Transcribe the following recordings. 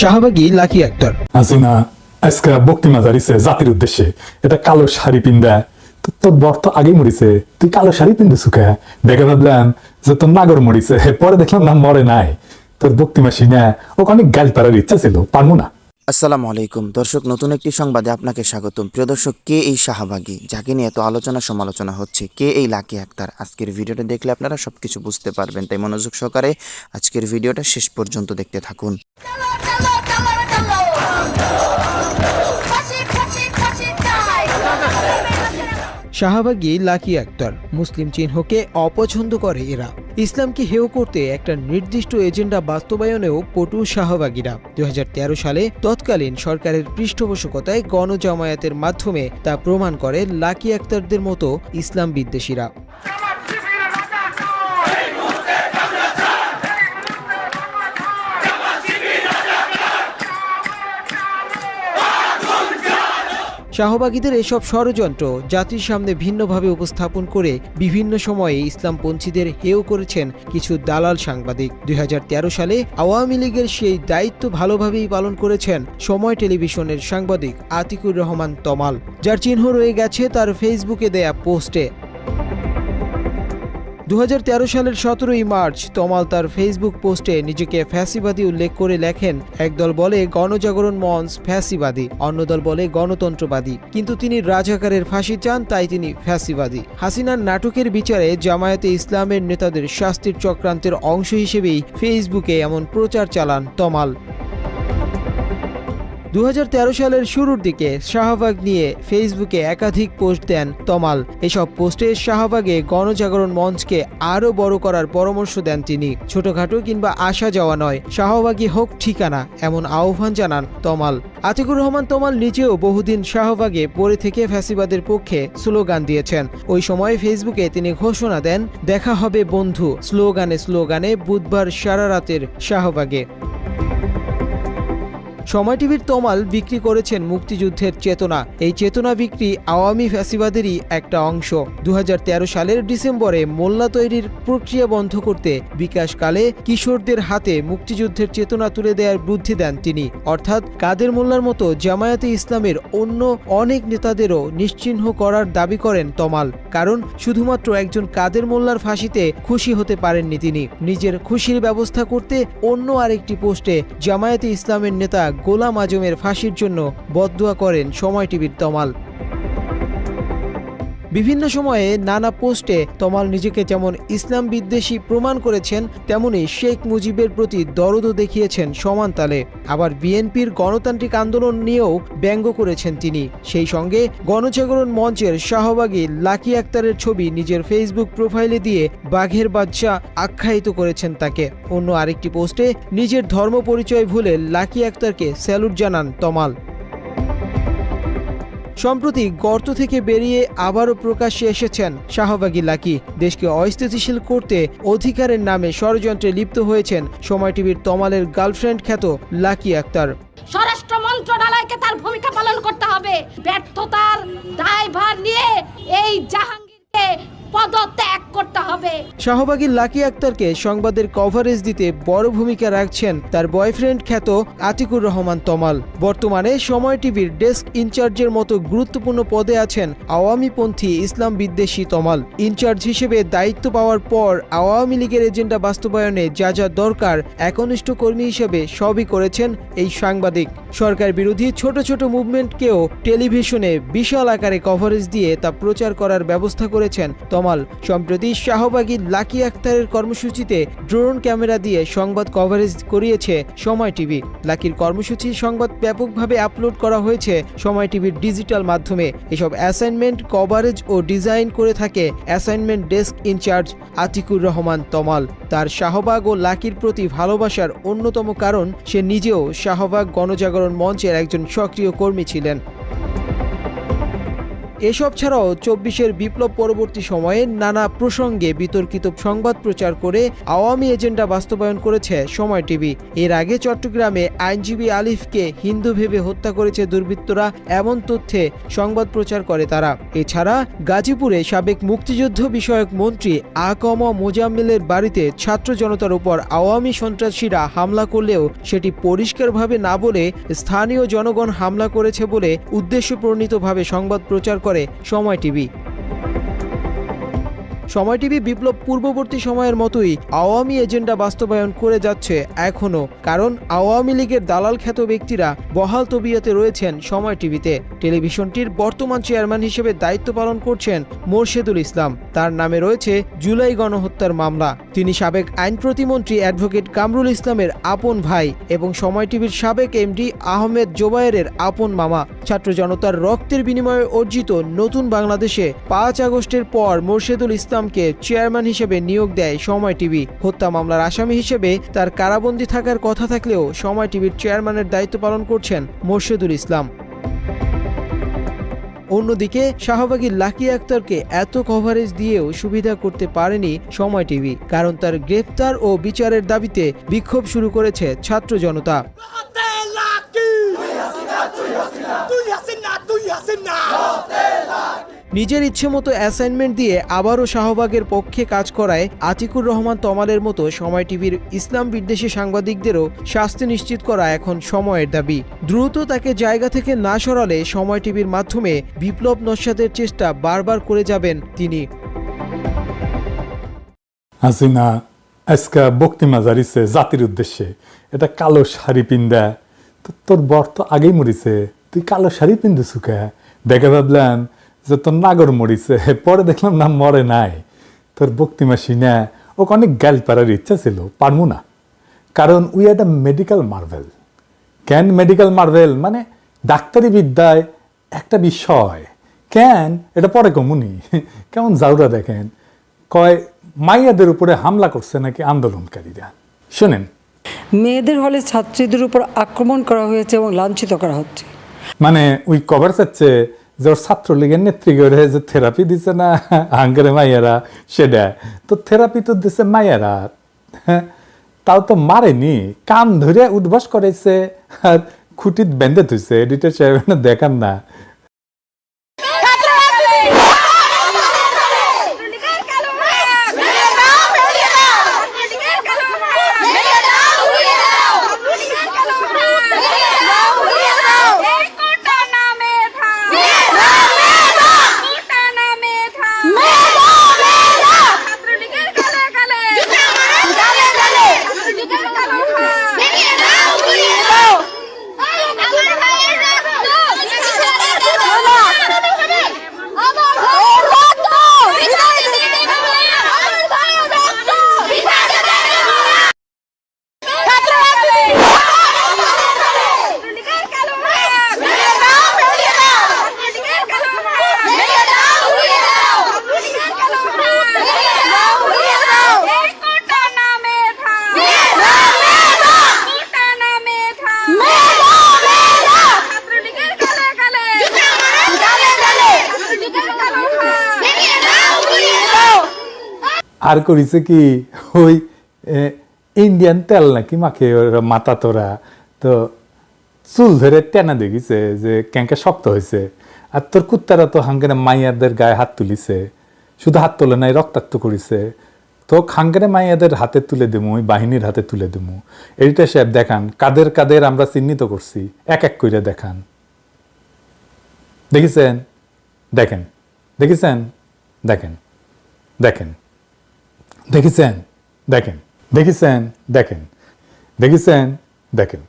শাহবাগী lucky Akter Hasina আজকে বক্তি মাজারিছে জাতির উদ্দেশ্যে। এটা কালো শাড়ি পিন্দা তোর বর তো আগেই মরিছে। তুই কালো শাড়ি পিন্দে সুখে দেখে ভাবলাম যে তোর নাগর মরিছে। পরে দেখলাম না, মরে নাই। তোর বক্তিমা সিনা ওকে অনেক গাল পাড়ার ইচ্ছা ছিল। পারব না? আসসালামু আলাইকুম। দর্শক, নতুন একটি সংবাদে আপনাকে স্বাগতম। প্রিয় দর্শক, কে এই শাহবাগী? যাকে নিয়ে এত আলোচনা সমালোচনা হচ্ছে, কে এই লাকি আক্তার? আজকের ভিডিওটা দেখলে আপনারা সবকিছু বুঝতে পারবেন। তাই মনোযোগ সহকারে আজকের ভিডিওটা শেষ পর্যন্ত দেখতে থাকুন। শাহবাগী লাকি আক্তার, মুসলিম চিহ্নকে অপছন্দ করে এরা। ইসলামকে হেয় করতে একটা নির্দিষ্ট এজেন্ডা বাস্তবায়নেও পটু শাহবাগীরা। দু হাজার তেরো সালে তৎকালীন সরকারের পৃষ্ঠপোষকতায় গণজামায়াতের মাধ্যমে তা প্রমাণ করে লাকি আক্তারদের মতো ইসলাম বিদ্বেষীরা। শাহবাগীদের এসব ষড়যন্ত্র জাতির সামনে ভিন্নভাবে উপস্থাপন করে বিভিন্ন সময়ে ইসলামপন্থীদের হেও করেছেন কিছু দালাল সাংবাদিক। দুই হাজার তেরো সালে আওয়ামী লীগের সেই দায়িত্ব ভালোভাবেই পালন করেছেন সময় টেলিভিশনের সাংবাদিক আতিকুর রহমান তমাল। যার চিহ্ন রয়ে গেছে তার ফেসবুকে দেয়া পোস্টে। দু হাজার তেরো সালের সতেরোই মার্চ তমাল তার ফেসবুক পোস্টে নিজেকে ফ্যাসিবাদী উল্লেখ করে লেখেন, একদল বলে গণজাগরণ মঞ্চ ফ্যাসিবাদী, অন্য দল বলে গণতন্ত্রবাদী। কিন্তু তিনি রাজাকারের ফাঁসি চান, তাই তিনি ফ্যাসিবাদী। হাসিনার নাটকের বিচারে জামায়াতে ইসলামের নেতাদের শাস্তির চক্রান্তের অংশ হিসেবেই ফেসবুকে এমন প্রচার চালান তমাল। দু হাজার তেরো সালের শুরুর দিকে শাহবাগ নিয়ে ফেসবুকে একাধিক পোস্ট দেন তমাল। এসব পোস্টে শাহবাগে গণজাগরণ মঞ্চকে আরও বড় করার পরামর্শ দেন তিনি। ছোটখাটো কিংবা আসা যাওয়া নয় শাহবাগী হোক ঠিকানা, এমন আহ্বান জানান তমাল। আতিকুর রহমান তমাল নিজেও বহুদিন শাহবাগে পড়ে থেকে ফ্যাসিবাদের পক্ষে স্লোগান দিয়েছেন। ওই সময় ফেসবুকে তিনি ঘোষণা দেন, দেখা হবে বন্ধু। স্লোগানে স্লোগানে বুধবার সারা রাতের শাহবাগে। সময় টিভির তমাল বিক্রি করেছেন মুক্তিযুদ্ধের চেতনা। এই চেতনা বিক্রি আওয়ামী ফ্যাসিবাদেরই একটা অংশ। দু হাজার তেরো সালের ডিসেম্বরে মোল্লা তৈরির প্রক্রিয়া বন্ধ করতে বিকাশকালে কিশোরদের হাতে মুক্তিযুদ্ধের চেতনা তুলে দেওয়ার বুদ্ধি দেন তিনি। অর্থাৎ কাদের মোল্লার মতো জামায়াতে ইসলামের অন্য অনেক নেতাদেরও নিশ্চিহ্ন করার দাবি করেন তমাল। কারণ শুধুমাত্র একজন কাদের মোল্লার ফাঁসিতে খুশি হতে পারেননি তিনি। নিজের খুশির ব্যবস্থা করতে অন্য আরেকটি পোস্টে জামায়াতে ইসলামের নেতা গোলাম আজমের ফাঁসির জন্য বদুয়া করেন সময় টিভির তমাল। বিভিন্ন সময়ে নানা পোস্টে তমাল নিজেকে যেমন ইসলাম বিদ্বেষী প্রমাণ করেছেন, তেমনি শেখ মুজিবের প্রতি দরদও দেখিয়েছেন সমান তালে। আবার বিএনপির গণতান্ত্রিক আন্দোলন নিয়েও ব্যঙ্গ করেছেন তিনি। সেই সঙ্গে গণজাগরণ মঞ্চের শাহবাগী লাকি আক্তারের ছবি নিজের ফেসবুক প্রোফাইলে দিয়ে বাঘের বাচ্চা আখ্যায়িত করেছেন তাকে। অন্য আরেকটি পোস্টে নিজের ধর্ম পরিচয় ভুলে লাকি আক্তারকে স্যালুট জানান তমাল। সম্প্রতি গর্ত থেকে বেরিয়ে আবারও প্রকাশ্যে এসেছেন শাহবাগী লাকি। দেশকে অস্থিতিশীল করতে অধিকারের নামে ষড়যন্ত্রে লিপ্ত হয়েছেন সময় টিভির তমালের গার্লফ্রেন্ড খ্যাত লাকি আক্তার। স্বরাষ্ট্র মন্ত্রণালয়কে তার ভূমিকা পালন করতে হবে। ব্যর্থতার দায়ভার নিয়ে এই জাহাঙ্গীরকে পদত্যাগ করতে হবে। লাকি আক্তারকে সংবাদের কভারেজ দিতে বড় ভূমিকা রাখছেন তার বয়ফ্রেন্ড খ্যাত আতিকুর রহমান তমাল। বর্তমানে সময় টিভির ডেস্ক ইনচার্জের মতো গুরুত্বপূর্ণ পদে আছেন আওয়ামীপন্থী ইসলাম বিদ্বেষী তমাল। ইনচার্জ হিসেবে দায়িত্ব পাওয়ার পর আওয়ামী লীগের এজেন্ডা বাস্তবায়নে যা যা দরকার একনিষ্ঠ কর্মী হিসেবে সবই করেছেন এই সাংবাদিক। সরকার বিরোধী ছোট ছোট মুভমেন্টকেও টেলিভিশনে বিশাল আকারে কভারেজ দিয়ে তা প্রচার করার ব্যবস্থা করেছেন। তমাল, সম্প্রতি শাহবাগী লাকি আক্তারের কর্মসূচিতে ড্রোন ক্যামেরা দিয়ে সংবাদ কভারেজ করিয়েছে সময় টিভি। লাকির কর্মসূচির সংবাদ ব্যাপকভাবে আপলোড করা হয়েছে সময় টিভির ডিজিটাল মাধ্যমে। এসব অ্যাসাইনমেন্ট কভারেজ ও ডিজাইন করে থাকে assignment desk incharge Atikur Rahman Tamal. তার শাহবাগ ও লাকির প্রতি ভালোবাসার অন্যতম কারণ, সে নিজেও শাহবাগ গণজাগরণ মঞ্চের একজন সক্রিয় কর্মী ছিলেন। এসব ছাড়াও চব্বিশের বিপ্লব পরবর্তী সময়ে নানা প্রসঙ্গে বিতর্কিত সংবাদ প্রচার করে আওয়ামী এজেন্ডা বাস্তবায়ন করেছে সময় টিভি। এর আগে চট্টগ্রামে আইনজীবী আলিফকে হিন্দু ভেবে হত্যা করেছে দুর্বৃত্তরা এমন তথ্যে সংবাদ প্রচার করে তারা। এছাড়া গাজীপুরে সাবেক মুক্তিযুদ্ধ বিষয়ক মন্ত্রী আকম মোজাম্মেলের বাড়িতে ছাত্র জনতার উপর আওয়ামী সন্ত্রাসীরা হামলা করলেও সেটি পরিষ্কারভাবে না বলে স্থানীয় জনগণ হামলা করেছে বলে উদ্দেশ্যপ্রণীতভাবে সংবাদ প্রচার করে সময় টিভি। সময় টিভি বিপ্লব পূর্ববর্তী সময়ের মতোই আওয়ামী এজেন্ডা বাস্তবায়ন করে যাচ্ছে এখনও, কারণ আওয়ামী লীগের দালাল খ্যাত ব্যক্তিরা বহাল তবিয়াতে রয়েছেন সময় টিভিতে। টেলিভিশনটির বর্তমান চেয়ারম্যান হিসেবে দায়িত্ব পালন করছেন মোর্শেদুল ইসলাম। তার নামে রয়েছে জুলাই গণহত্যার মামলা। তিনি সাবেক আইন প্রতিমন্ত্রী অ্যাডভোকেট কামরুল ইসলামের আপন ভাই এবং সময় টিভির সাবেক এমডি আহমেদ জোবায়েরের আপন মামা। ছাত্র জনতার রক্তের বিনিময়ে অর্জিত নতুন বাংলাদেশে পাঁচ আগস্টের পর মোর্শেদুল ইসলামকে চেয়ারম্যান হিসেবে নিয়োগ দেয় সময় টিভি। হত্যা মামলার আসামি হিসেবে তার কারাবন্দী থাকার কথা থাকলেও সময় টিভির চেয়ারম্যানের দায়িত্ব পালন করছেন মোর্শেদুল ইসলাম। অন্যদিকে শাহবাগী লাকি আক্তারকে এত কভারেজ দিয়েও সুবিধা করতে পারেনি সময় টিভি, কারণ তার গ্রেফতার ও বিচারের দাবিতে বিক্ষোভ শুরু করেছে ছাত্র জনতা। নিজের ইচ্ছে মতো অ্যাসাইনমেন্ট দিয়ে আবারও শাহবাগের পক্ষে কাজ করায় আতিকুর রহমান তমালের মতো সময় টিভির ইসলাম বিদ্বেষী সাংবাদিকদেরও শাস্তি নিশ্চিত করা এখন সময়ের দাবি। দ্রুত তাকে জায়গা থেকে না সরালে সময় টিভির মাধ্যমে বিপ্লব নস্যাতের চেষ্টা বারবার করে যাবেন তিনি। জাতির উদ্দেশ্যে, এটা কালো শাড়ি পিন্দা তোর বর তো আগেই মরিছে। তুই কালো শাড়ি পিন্দে সুখে দেখে ভাবলাম যে তোর নাগর মরিছে। পরে দেখলাম না, মরে নাই। তোর বক্তি মাসি না, ওকে অনেক গ্যাল পারার ইচ্ছা ছিল, পারমু না। কারণ উই একটা medical marvel. Can medical marvel? মানে ডাক্তারি বিদ্যায় একটা বিষয়। ক্যান এটা পরে কমুনি কেমন জাউরা দেখেন। কয়, মাইয়াদের উপরে হামলা করছে নাকি আন্দোলনকারীরা? শোনেন মেয়েদের হলে ছাত্রীদের উপর আক্রমণ করা হয়েছে এবং লাঞ্ছিত করা হচ্ছে। মানে ওই কভার চাচ্ছে যে ওর ছাত্রলীগের নেতৃগণে যে থেরাপি দিছে না হাঙ্গারে মাইয়ারা সেটা। তো থেরাপি তো দিছে মাইয়ারা। হ্যাঁ, তাও তো মারেনি কান ধরে উদ্বাস করেছে আর খুঁটিত বেঁধে থুইছে এডিটর সাহেব দেখান না। আর করিছে কি, ওই ইন্ডিয়ান তেল নাকি মাখে ওরা মাথা তোরা। তো চুল ধরে টেনা দেখিছে যে ক্যাঙ্কে শক্ত হয়েছে আর তোর কুত্তারা তো হাঙ্গারে মাইয়াদের গায়ে হাত তুলিছে। শুধু হাত তোলে নাই, রক্তাক্ত করিছে। তো হাঙ্গারে মাইয়াদের হাতে তুলে দেবো ওই বাহিনীর হাতে তুলে দেবো এইটা সাহেব, দেখান, কাদের কাদের আমরা চিহ্নিত করছি, এক এক করে দেখান। দেখেছেন? দেখেন। দেখেছেন? দেখেন। দেখেন। দেখেছেন? দেখেন। দেখেছেন? দেখেন। দেখেছেন? দেখেন।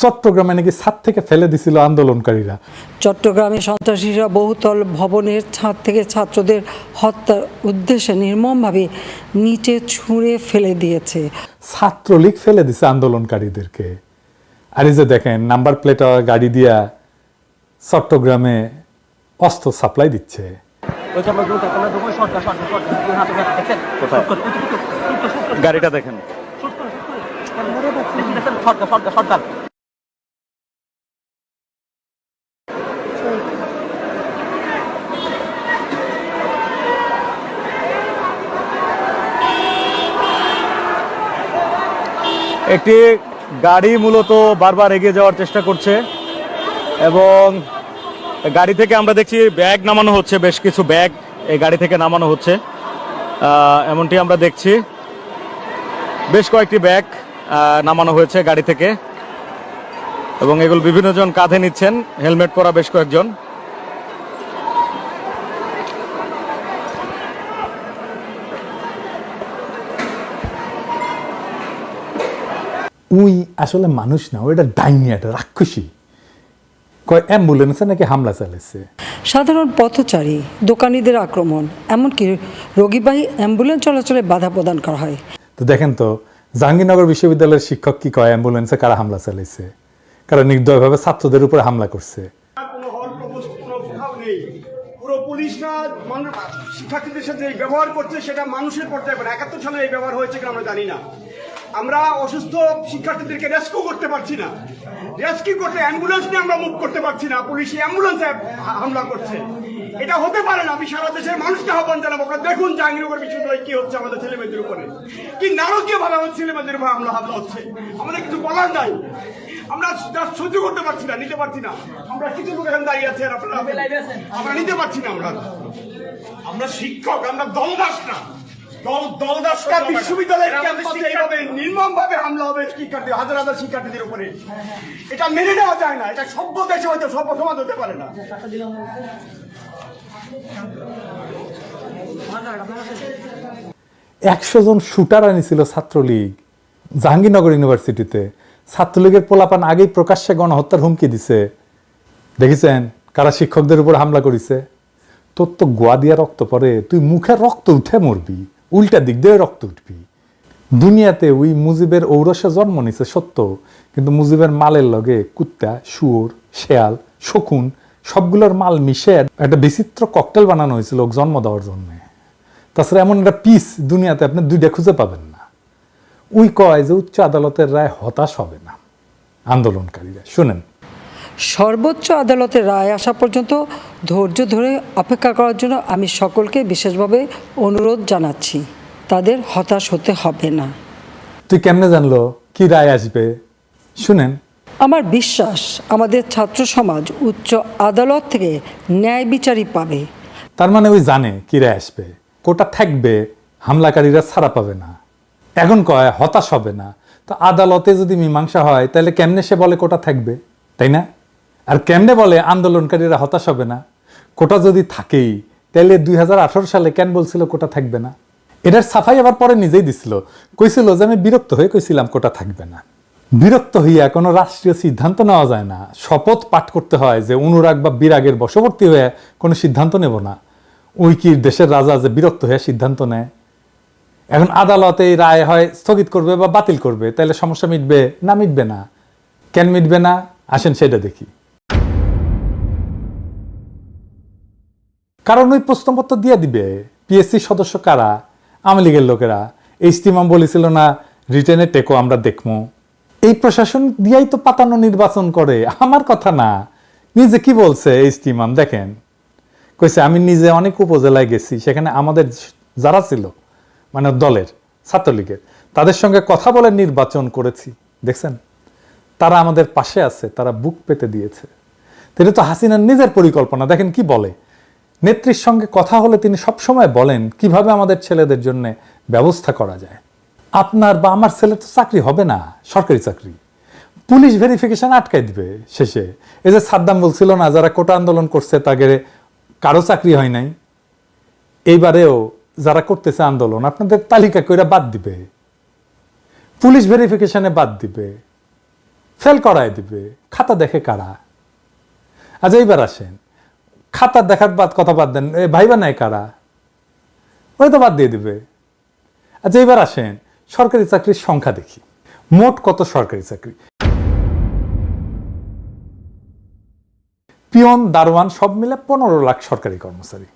চট্টগ্রামে নাকি ছাদ থেকে ফেলে দিছিল আন্দোলনকারীরা। চট্টগ্রামে সন্ত্রাসীরা বহুতল ভবনের ছাদ থেকে ছাত্রদের হত্যার উদ্দেশ্যে নির্মমভাবে নিচে ছুঁড়ে ফেলে দিয়েছে। ছাত্রলীগ ফেলে দিছে আন্দোলনকারীদেরকে। আর এই যে দেখেন নাম্বার প্লেট গাড়ি দিয়া চট্টগ্রামে অস্ত্র সাপ্লাই দিচ্ছে। গাড়িটা দেখেন। একটি গাড়ি মূলত বারবার এগিয়ে যাওয়ার চেষ্টা করছে এবং গাড়ি থেকে আমরা দেখছি ব্যাগ নামানো হচ্ছে, বেশ কিছু ব্যাগ এই গাড়ি থেকে নামানো হচ্ছে। এমনটি আমরা দেখছি। বেশ কয়েকটি ব্যাগ নামানো হয়েছে গাড়ি থেকে এবং এগুলো বিভিন্ন জন কাঁধে নিচ্ছেন, হেলমেট পরা বেশ কয়েকজন। উই আসলে মানুষ না ওইটা ডাইনি একটা রাক্ষসী। কয় অ্যাম্বুলেন্সে নাকি হামলা চালিয়েছে সাধারণ পথচারী দোকানিদের আক্রমণ এমনকি রোগীবাহী অ্যাম্বুলেন্স চলাচলে বাধা প্রদান করা হয়। তো দেখেন তো জাহাঙ্গীরনগর বিশ্ববিদ্যালয়ের শিক্ষক কি কয় অ্যাম্বুলেন্সে কারা হামলা চালিয়েছে কারা নির্দয়ভাবে ছাত্রদের উপরে হামলা করছে? পুরো পুলিশরা মানুষ শিক্ষার্থীদের সাথে ব্যবহার করছে সেটা মানুষের পর্যায়ে একাত্তর সালে এই ব্যবহার হয়েছে কিনা আমরা জানি না। আমরা অসুস্থ শিক্ষার্থীদেরকে রেস্কিউ করতে পারছি না। রেস্কিউ করতে অ্যাম্বুলেন্স নিয়ে আমরা মুভ করতে পারছি না। পুলিশ অ্যাম্বুলেন্সে হামলা করছে। এটা হতে পারে না। আমি সারা দেশের মানুষকে আহ্বান জানাব আপনারা দেখুন জাহাঙ্গীরনগর বিশ্ববিদ্যালয়ে কি হচ্ছে আমাদের ছেলেমেয়েদের উপরে। কি নারকীয় ভাবে আমাদের ছেলেমেয়েদের উপর হামলা হামলা হচ্ছে। আমাদের কিছু বলার নাই। আমরা সহ্য করতে পারছি না নিতে পারছি না। আমরা কিছু লোক এখানে দাঁড়িয়ে আছে আপনারা আমরা নিতে পারছি না আমরা। আমরা শিক্ষক আমরা দলদাস না। বিশ্ববিদ্যালয়ের ক্যাম্পাসে এইভাবে নির্মম ভাবে হামলা হবে শিক্ষার্থী হাজার হাজার শিক্ষার্থীদের উপরে। এটা মেনে নেওয়া যায় না এটা সভ্য দেশে হয়তো সভ্য সমাজ হতে পারে না। একশো জন শুটার আনিছিল ছাত্রলীগ জাহাঙ্গীরনগর ইউনিভার্সিটিতে। ছাত্রলীগের পোলাপান আগেই প্রকাশ্যে গণহত্যার হুমকি দিছে। দেখেছেন কারা শিক্ষকদের উপর হামলা করেছে? তোর তো গোয়া দিয়া রক্ত পরে তুই মুখে রক্ত উঠে মরবি। উল্টা দিক দিয়ে রক্ত উঠবি। দুনিয়াতে ওই মুজিবের ঔরসে জন্ম নিছে, সত্য। কিন্তু মুজিবের মালের লগে কুত্তা, শুয়োর, শেয়াল, শকুন, সবগুলোর মাল মিশে একটা বিচিত্র ককটেল বানানো হয়েছিল ওকে জন্ম দেওয়ার জন্যে। তাছাড়া এমন একটা পিস দুনিয়াতে আপনি দুইটা খুঁজে পাবেন না। উই কয় যে উচ্চ আদালতের রায় হতাশ হবে না। আন্দোলনকারীরা, শুনেন। সর্বোচ্চ আদালতের রায় আসা পর্যন্ত ধৈর্য ধরে অপেক্ষা করার জন্য আমি সকলকে বিশেষভাবে অনুরোধ জানাচ্ছি। তাদের হতাশ হতে হবে না। তুই কেমনে জানলো? কি রায় আসবে? শুনেন। আমার বিশ্বাস আমাদের ছাত্র সমাজ উচ্চ আদালত থেকে ন্যায় বিচারই পাবে। তার মানে ওই জানে কি রায় আসবে। কোটা থাকবে হামলাকারীরা ছাড়া পাবে না। এখন কয় হতাশ হবে না। তো আদালতে যদি মীমাংসা হয় তাহলে কেমনে সে বলে কোটা থাকবে তাই না? আর কেমনে বলে আন্দোলনকারীরা হতাশ হবে না? কোটা যদি থাকেই তাহলে দুই হাজার আঠারো সালে কেন বলছিল কোটা থাকবে না? এটার সাফাই আবার পরে নিজেই দিছিল। কইছিল যে আমি বিরক্ত হয়ে কইছিলাম কোটা থাকবে না। বিরক্ত হইয়া কোনো রাষ্ট্রীয় সিদ্ধান্ত নেওয়া যায় না। শপথ পাঠ করতে হয় যে অনুরাগ বা বিরাগের বশবর্তী হয়ে কোনো সিদ্ধান্ত নেব না। ওই কি দেশের রাজা যে বিরক্ত হয়ে সিদ্ধান্ত নেয়। এখন আদালতে এই রায় হয় স্থগিত করবে বা বাতিল করবে তাহলে সমস্যা মিটবে না মিটবে না। কেন মিটবে না? আসেন সেটা দেখি। কারণ ওই প্রশ্নপত্র দিয়ে দিবে। পিএসসি সদস্য কারা? আওয়ামী লীগের লোকেরা। ইস্তিমাম বলেছিল না রিটেনে টেকো আমরা দেখব এই প্রশাসন দিয়াই তো পাতানো নির্বাচন করে। আমার কথা না। নিজে কি বলছে ইস্তিমাম দেখেন। কইছে, আমি নিজে অনেক উপজেলায় গেছি, সেখানে আমাদের যারা ছিল মানে দলের, ছাত্রলীগের, তাদের সঙ্গে কথা বলে নির্বাচন করেছি। দেখছেন? তারা আমাদের পাশে আছে, তারা বুক পেতে দিয়েছে। এটা তো হাসিনার নিজের পরিকল্পনা। দেখেন কি বলে। নেত্রীর সঙ্গে কথা হলে তিনি সবসময় বলেন, কীভাবে আমাদের ছেলেদের জন্য ব্যবস্থা করা যায়? আপনার বা আমার ছেলে তো চাকরি হবে না, সরকারি চাকরি। পুলিশ ভেরিফিকেশন আটকাই দিবে শেষে। এই যে সাদ্দাম বলছিল না, যারা কোটা আন্দোলন করছে তাদের কারও চাকরি হয় নাই। এইবারেও যারা করতেছে আন্দোলন, আপনাদের তালিকা কইরা বাদ দিবে। পুলিশ ভেরিফিকেশনে বাদ দিবে। ফেল করায় দিবে। খাতা দেখে কারা? আচ্ছা এইবার আসেন। খাতা দেখার বাদ কথা বাদ দেন। ভাইবা নাই কারা? ওই তো বাদ দিয়ে দিবে। আচ্ছা এইবার আসেন। সরকারি চাকরির সংখ্যা দেখি। মোট কত সরকারি চাকরি? পিয়ন, দারোয়ান সব মিলে পনেরো লাখ সরকারি কর্মচারী।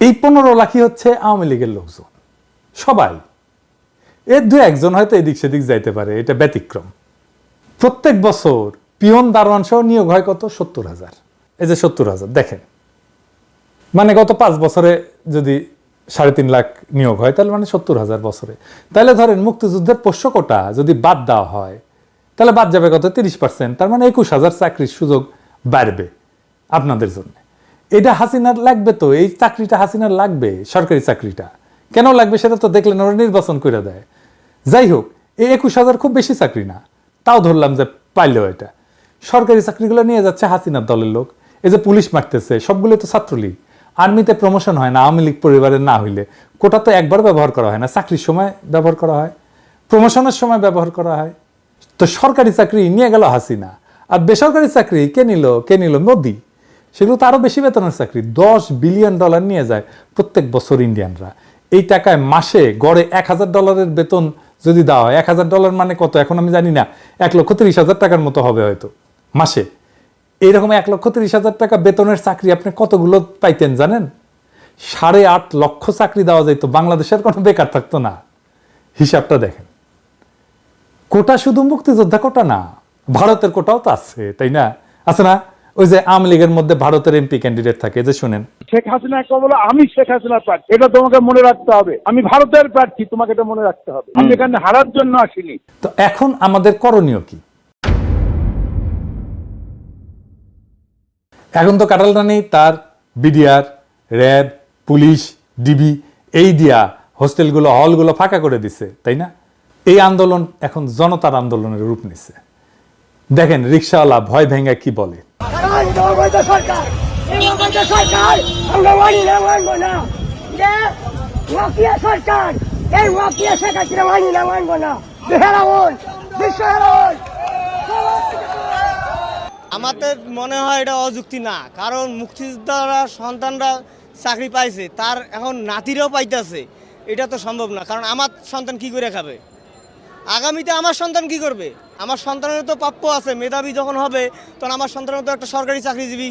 এই পনেরো লাখই হচ্ছে আওয়ামী লীগের লোকজন। সবাই। এর দু একজন হয়তো এদিক সেদিক যাইতে পারে, এটা ব্যতিক্রম। প্রত্যেক বছর পিয়ন, দারোয়ান সহ নিয়োগ হয় কত? সত্তর হাজার। এই যে সত্তর হাজার, দেখেন। মানে গত পাঁচ বছরে যদি সাড়ে তিন লাখ নিয়োগ হয়, তাহলে মানে সত্তর হাজার বছরে। তাহলে ধরেন মুক্তিযুদ্ধের পোষ্য কোটা যদি বাদ দেওয়া হয়, তাহলে বাদ যাবে কত? তিরিশ পার্সেন্ট। তার মানে একুশ হাজার চাকরির সুযোগ বাড়বে আপনাদের জন্য। এটা হাসিনার লাগবে তো, এই চাকরিটা হাসিনার লাগবে, সরকারি চাকরিটা। কেন লাগবে সেটা তো দেখলেন, ওরা নির্বাচন করে দেয়। যাই হোক, এই একুশ হাজার খুব বেশি চাকরি না। তাও ধরলাম যে পাইলেও এটা। সরকারি চাকরিগুলো নিয়ে যাচ্ছে হাসিনার দলের লোক। এই যে পুলিশ মারতেছে সবগুলো তো ছাত্রলীগ। আর্মিতে প্রমোশন হয় না, আওয়ামী লীগ পরিবারের না হইলে। কোটা তো একবার ব্যবহার করা হয় না, চাকরির সময় ব্যবহার করা হয় প্রমোশনের সময় ব্যবহার করা হয়। তো সরকারি চাকরি নিয়ে গেল হাসিনা। আর বেসরকারি চাকরি কে নিল কে নিল? মোদি। সেগুলো তো আরও বেশি বেতনের চাকরি, দশ বিলিয়ন ডলার নিয়ে যায় প্রত্যেক বছর ইন্ডিয়ানরা। এই টাকায় মাসে গড়ে এক হাজার ডলারের বেতন যদি দেওয়া হয়, এক হাজার ডলার মানে কত? এখন আমি জানি না, এক লক্ষ তিরিশ হাজার টাকার মতো হবে হয়তো, মাসে। এইরকম এক লক্ষ তিরিশ হাজার টাকা বেতনের চাকরি আপনি কতগুলো পাইতেন জানেন? সাড়ে আট লক্ষ চাকরি দেওয়া যাইতো বাংলাদেশের কোনো বেকার থাকতো না। হিসাবটা দেখেন। কোটা শুধু মুক্তিযোদ্ধা কোটা না ভারতের কোটাও তো আছে তাই না? আছে না? ওই যে আওয়ামী লীগের মধ্যে ভারতের এমপি ক্যান্ডিডেট থাকে যে শুনেন। শেখ হাসিনা একটা বলো আমি শেখ হাসিনা প্রার্থী এটা তোমাকে মনে রাখতে হবে। আমি ভারতের প্রার্থী তোমাকে এটা মনে রাখতে হবে। আমি এখানে হারার জন্য আসিনি। তো এখন আমাদের করণীয় কি? এখন তো কাটাল রানী তার বিডিআর র্যাব পুলিশ ডিবি এই দিয়া হোস্টেলগুলো হলগুলো ফাঁকা করে দিছে তাই না এই আন্দোলন এখন জনতার আন্দোলনের রূপ নিছে দেখেন রিক্সাওয়ালা ভয় ভেঙ্গা কি বলে সরকার এই মানি না মানবো না মানি বিশ্ব আমাদের মনে হয় এটা অযুক্তি না, কারণ মুক্তিযোদ্ধারা, সন্তানরা চাকরি পাইছে, তার এখন নাতিরাও পাইতেছে। এটা তো সম্ভব না, কারণ আমার সন্তান কি করে খাবে? আগামীতে আমার সন্তান কি করবে? আমার সন্তানের তো প্রাপ্য আছে, মেধাবী যখন হবে, তখন আমার সন্তানের তো একটা সরকারি চাকরিজীবী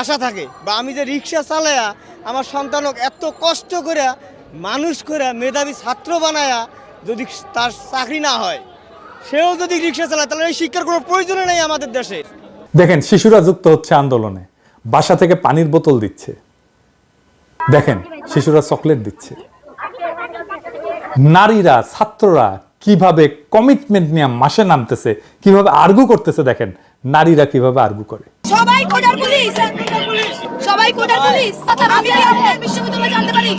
আশা থাকে। বা আমি যে রিক্সা চালায়া আমার সন্তানক এত কষ্ট করে মানুষ করে মেধাবী ছাত্র বানায়া যদি তার চাকরি না হয় সেও যদি রিক্সা চালায় তাহলে এই শিক্ষার কোনো প্রয়োজনই নেই আমাদের দেশে। দেখেন শিশুরা যুক্ত হচ্ছে আন্দোলনে। বাসা থেকে পানির বোতল দিচ্ছে। দেখেন শিশুরা চকলেট দিচ্ছে। নারীরা ছাত্ররা কীভাবে কমিটমেন্ট নিয়ে মাসে নামতেছে কীভাবে আর্গু করতেছে দেখেন নারীরা কীভাবে আর্গু করে। সবাই কোটার পুলিশ! সবাই কোটার পুলিশ! আমি বিশ্ববিদ্যালয়ে জানতে পারি?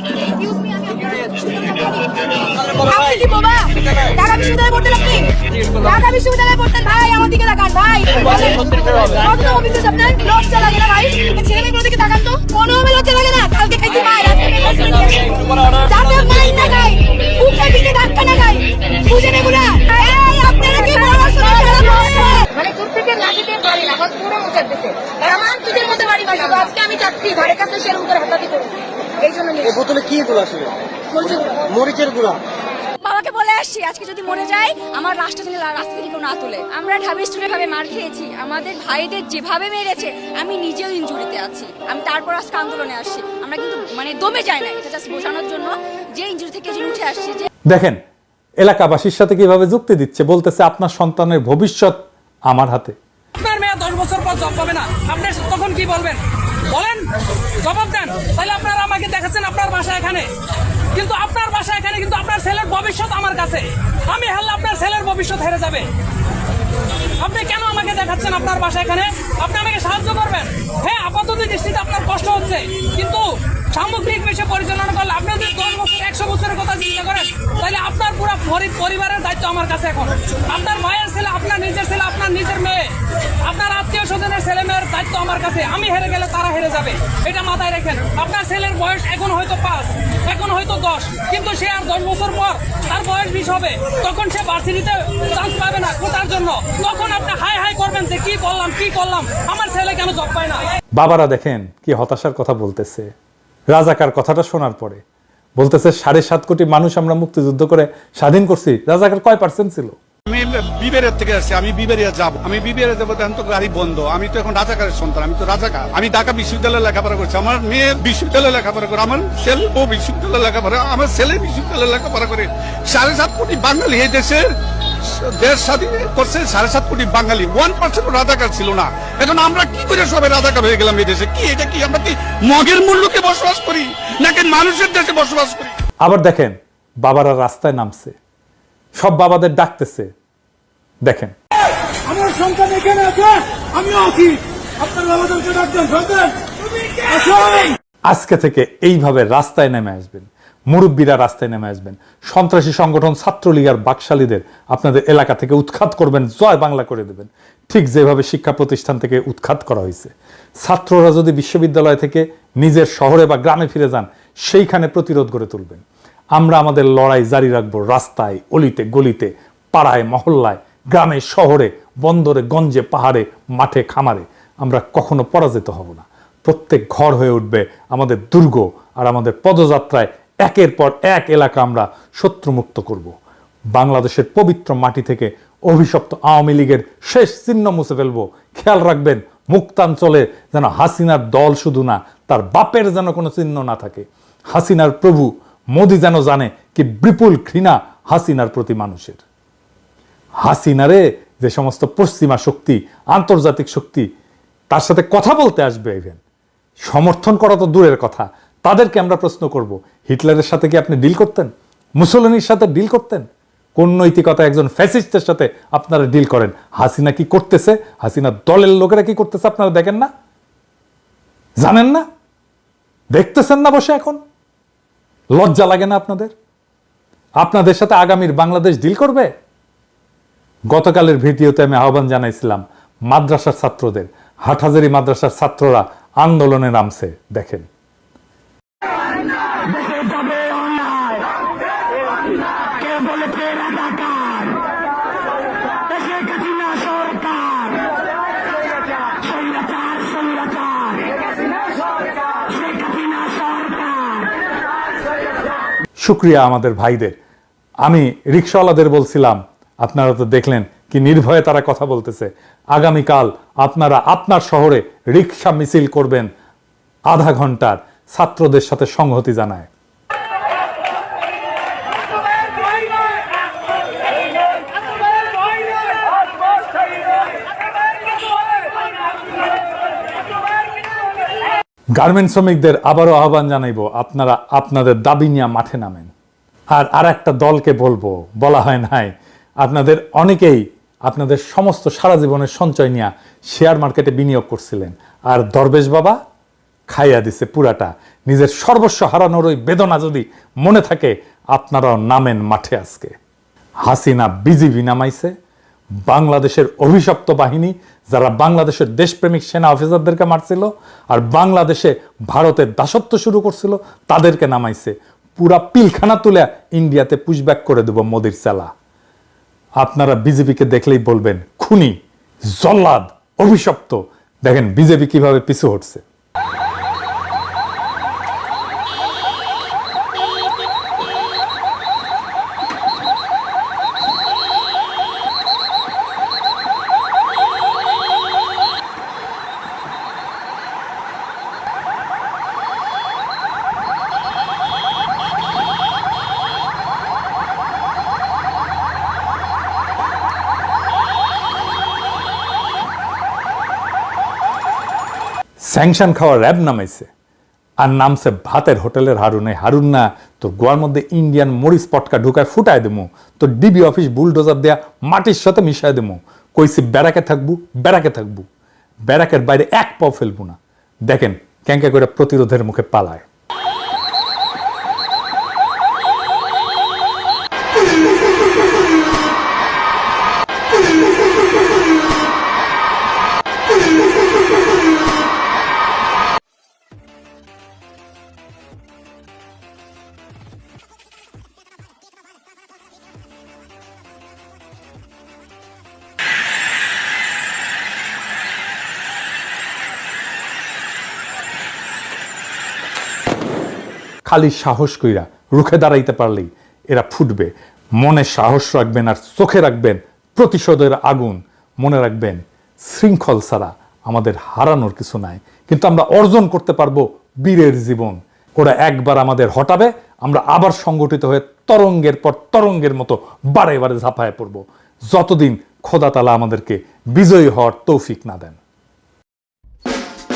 আপনি কি বোবা ঢাকা বিশ্ববিদ্যালয়ে পড়তেন আপনি ঢাকা বিশ্ববিদ্যালয়ে পড়তেন ভাই আমার দিকে তাকান ভাই। কত অফিসে আপনার লজ্জা লাগে না ভাই? ছেলে দিকে তাকান তো। কোনো হবে লজ্জা লাগে না। কালকে বসে নিয়ে আসে। যাতে মাইন না খাই বুকে পিঠে ধাক্কা না খাই বুঝেন এগুলা আপনারা কি মানে দূর থেকে লাগিতে পারি না আমার পুরো মুখে দিতে আমার পিঠের মধ্যে বাড়ি বাড়ি আজকে আমি চাচ্ছি ধারে কাছে সেরকম করে হাতাতে করি এই জন্য বোতলে কি গুলো আসলে? মরিচের গুঁড়া। বাবাকে বলে আসছি আজকে যদি মরে যাই আমার রাষ্ট্র যেন রাস্তা থেকে কেউ না তোলে। আমরা ঢাবি স্টুডেন্ট ভাবে মার খেয়েছি। আমাদের ভাইদের যেভাবে মেরেছে আমি নিজেও ইনজুরিতে আছি। আমি তারপর আজকে আন্দোলনে আসছি। আমরা কিন্তু মানে দমে যাই না এটা জাস্ট বোঝানোর জন্য যে ইনজুরি থেকে যে উঠে আসছি যে দেখেন এলাকাবাসীর সাথে কীভাবে যুক্তি দিচ্ছে বলতেছে আপনার সন্তানের ভবিষ্যৎ আমার হাতে। আপনার মেয়ে দশ বছর পর জব পাবে না। আপনি তখন কি বলবেন? বলেন, জবাব দেন। তাহলে আপনারা আমাকে দেখাচ্ছেন আপনার বাসা এখানে। কিন্তু আপনার বাসা এখানে, কিন্তু আপনার ছেলের ভবিষ্যৎ আমার কাছে। আমি হারলে আপনার ছেলের ভবিষ্যৎ হেরে যাবে। আপনি কেন আমাকে দেখাচ্ছেন আপনার বাসা এখানে? আপনি আমাকে সাহায্য করবেন? হ্যাঁ আপাতত দৃষ্টিতে আপনার কষ্ট হচ্ছে। কিন্তু সামগ্রিক বিষয় পরিচালনা করলে আপনি যদি দশ বছর, একশো বছরের কথা চিন্তা করেন, তাহলে আপনার পুরো পরি- পরিবারের দায়িত্ব আমার কাছে এখন। আপনার ভাইয়ের ছেলে, আপনার নিজের ছেলে, আপনার নিজের মেয়ে, আপনার আত্মীয় স্বজনের ছেলে মেয়ের দায়িত্ব আমার কাছে। আমি হেরে গেলে তারা হেরে যাবে। এটা মাথায় রাখেন। আপনার ছেলের বয়স এখন হয়তো পাঁচ, এখন হয়তো দশ, কিন্তু সে আর দশ বছর পর তার বয়স বিশ হবে। তখন সে ভার্সিটিতে চান্স পাবে না কোটার জন্য। তখন আপনি হাই হাই করবেন যে কি বললাম কি করলাম? আমার ছেলে কেন জব পায় না? বাবারা দেখেন কি হতাশার কথা বলতেছে। রাজাকার কথাটা শোনার পরে বলতেছে সাড়ে সাত কোটি মানুষ আমরা মুক্তিযুদ্ধ করে স্বাধীন করছি। রাজাকার কয় পার্সেন্ট ছিল? আমি বিবেরের থেকে আসছি আমি বিবেরিয়া যাব। আমি বিবেরিয়া যাব এখন তো গাড়ি বন্ধ। আমি তো এখন রাজাকারের সন্তান আমি তো রাজাকার। আমি ঢাকা বিশ্ববিদ্যালয়ে লেখাপড়া করছি। আমার মেয়ে বিশ্ববিদ্যালয়ে লেখাপড়া করে আমার ছেলে ও বিশ্ববিদ্যালয়ে লেখাপড়া আমার ছেলে বিশ্ববিদ্যালয়ে লেখাপড়া করে। সাড়ে সাত কোটি বাঙালি এই দেশে দেশ স্বাধীন করছে সাড়ে সাত কোটি বাঙালি। ওয়ান পার্সেন্ট রাজাকার ছিল না। এখন আমরা কি করে সবাই রাজাকার হয়ে গেলাম এই দেশে? কি এটা কি? আমরা কি মগের মূল্যকে বসবাস করি নাকি মানুষের দেশে বসবাস করি? আবার দেখেন বাবারা রাস্তায় নামছে। সব বাবাদের ডাকতেছে। দেখেন। আমার সন্তান এখানে আছে আমিও আছি। আপনার বাবাদেরকে ডাকবেন সন্তান। আজকে থেকে এইভাবে রাস্তায় নেমে আসবেন। মুরব্বীরা রাস্তায় নেমে আসবেন। সন্ত্রাসী সংগঠন ছাত্রলীগার বাকশালীদের আপনাদের এলাকা থেকে উৎখাত করবেন, জয় বাংলা করে দেবেন। ঠিক যেভাবে শিক্ষা প্রতিষ্ঠান থেকে উৎখাত করা হয়েছে। ছাত্ররা যদি বিশ্ববিদ্যালয় থেকে নিজের শহরে বা গ্রামে ফিরে যান, সেইখানে প্রতিরোধ গড়ে তুলবেন। আমরা আমাদের লড়াই জারি রাখব রাস্তায়, অলিতে, গলিতে, পাড়ায়, মহল্লায়, গ্রামে, শহরে, বন্দরে, গঞ্জে, পাহাড়ে, মাঠে, খামারে। আমরা কখনো পরাজিত হব না। প্রত্যেক ঘর হয়ে উঠবে আমাদের দুর্গ আর আমাদের পদযাত্রায় একের পর এক এলাকা আমরা শত্রুমুক্ত করব। বাংলাদেশের পবিত্র মাটি থেকে অভিশপ্ত আওয়ামী লীগের শেষ চিহ্ন মুছে ফেলব। খেয়াল রাখবেন, মুক্তাঞ্চলে যেন হাসিনার দল শুধু না, তার বাপের যেন কোনো চিহ্ন না থাকে। হাসিনার প্রভু, মোদি যেন জানে কি বিপুল ঘৃণা হাসিনার প্রতি মানুষের। হাসিনারে যে সমস্ত পশ্চিমা শক্তি, আন্তর্জাতিক শক্তি, তার সাথে কথা বলতে আসবে ইভেন সমর্থন করা তো দূরের কথা তাদেরকে আমরা প্রশ্ন করব, হিটলারের সাথে কি আপনি ডিল করতেন? মুসলিনীর সাথে ডিল করতেন? কোন নৈতিকতা একজন ফ্যাসিস্টের সাথে আপনারা ডিল করেন? হাসিনা কি করতেছে? হাসিনা দলের লোকেরা কি করতেছে আপনারা দেখেন না? জানেন না? দেখতেছেন না বসে এখন? লজ্জা লাগে না আপনাদের? আপনাদের সাথে আগামীর বাংলাদেশ ডিল করবে? গতকালের ভিডিওতে আমি আহ্বান জানাইছিলাম, মাদ্রাসার ছাত্রদের, হাটহাজারি মাদ্রাসার ছাত্ররা আন্দোলনে নামছে, দেখেন। শুক্রিয়া আমাদের ভাইদের। আমি রিক্সাওয়ালাদের বলছিলাম, আপনারা তো দেখলেন কি নির্ভয়ে তারা কথা বলতেছে। আগামীকাল আপনারা আপনার শহরে রিক্সা মিছিল করবেন আধা ঘণ্টার ছাত্রদের সাথে সংহতি জানায়। গার্মেন্ট শ্রমিকদের আবারও আহ্বান জানাইব, আপনারা আপনাদের দাবি নিয়ে মাঠে নামেন। আর আর একটা দলকে বলব, বলা হয় নাই, আপনাদের অনেকেই আপনাদের সমস্ত সারা জীবনের সঞ্চয় নিয়ে শেয়ার মার্কেটে বিনিয়োগ করছিলেন। আর দরবেশ বাবা খাইয়া দিছে পুরাটা। নিজের সর্বস্ব হারানোর ওই বেদনা যদি মনে থাকে, আপনারাও নামেন মাঠে আজকে। হাসিনা বিজিবি নামাইছে বাংলাদেশের অভিশপ্ত বাহিনী, যারা বাংলাদেশের দেশপ্রেমিক সেনা অফিসারদেরকে মারছিল আর বাংলাদেশে ভারতের দাসত্ব শুরু করছিল, তাদেরকে নামাইছে। পুরা পিলখানা তুলে ইন্ডিয়াতে পুশব্যাক করে দেব মোদির চালা। আপনারা বিজেপিকে দেখলেই বলবেন, খুনি, জল্লাদ, অভিশপ্ত। দেখেন বিজেপি কীভাবে পিছু হটছে। স্যাংশন খাওয়া র্যাব নামাইছে। আর নামছে ভাতের হোটেলের হারুনে। হারুন না তোর গোয়ার মধ্যে ইন্ডিয়ান মরিচ পটকা ঢুকায় ফুটায় দেবো তোর ডিবি অফিস বুলডোজার দেয়া মাটির সাথে মিশায় দেবো কইছি, ব্যারাকে থাকব ব্যারাকে থাকব। ব্যারাকের বাইরে এক পাও ফেলব না। দেখেন ক্যাঙ্কা করে প্রতিরোধের মুখে পালায়। খালি সাহস কইরা রুখে দাঁড়াইতে পারলেই এরা ফুটবে। মনে সাহস রাখবেন আর চোখে রাখবেন প্রতিশোধের আগুন। মনে রাখবেন শৃঙ্খল ছাড়া আমাদের হারানোর কিছু নাই। কিন্তু আমরা অর্জন করতে পারব বীরের জীবন। ওরা একবার আমাদের হটাবে, আমরা আবার সংগঠিত হয়ে তরঙ্গের পর তরঙ্গের মতো বারে বারে ঝাঁপায় পড়ব। যতদিন খোদা তালা আমাদেরকে বিজয়ী হওয়ার তৌফিক না দেন।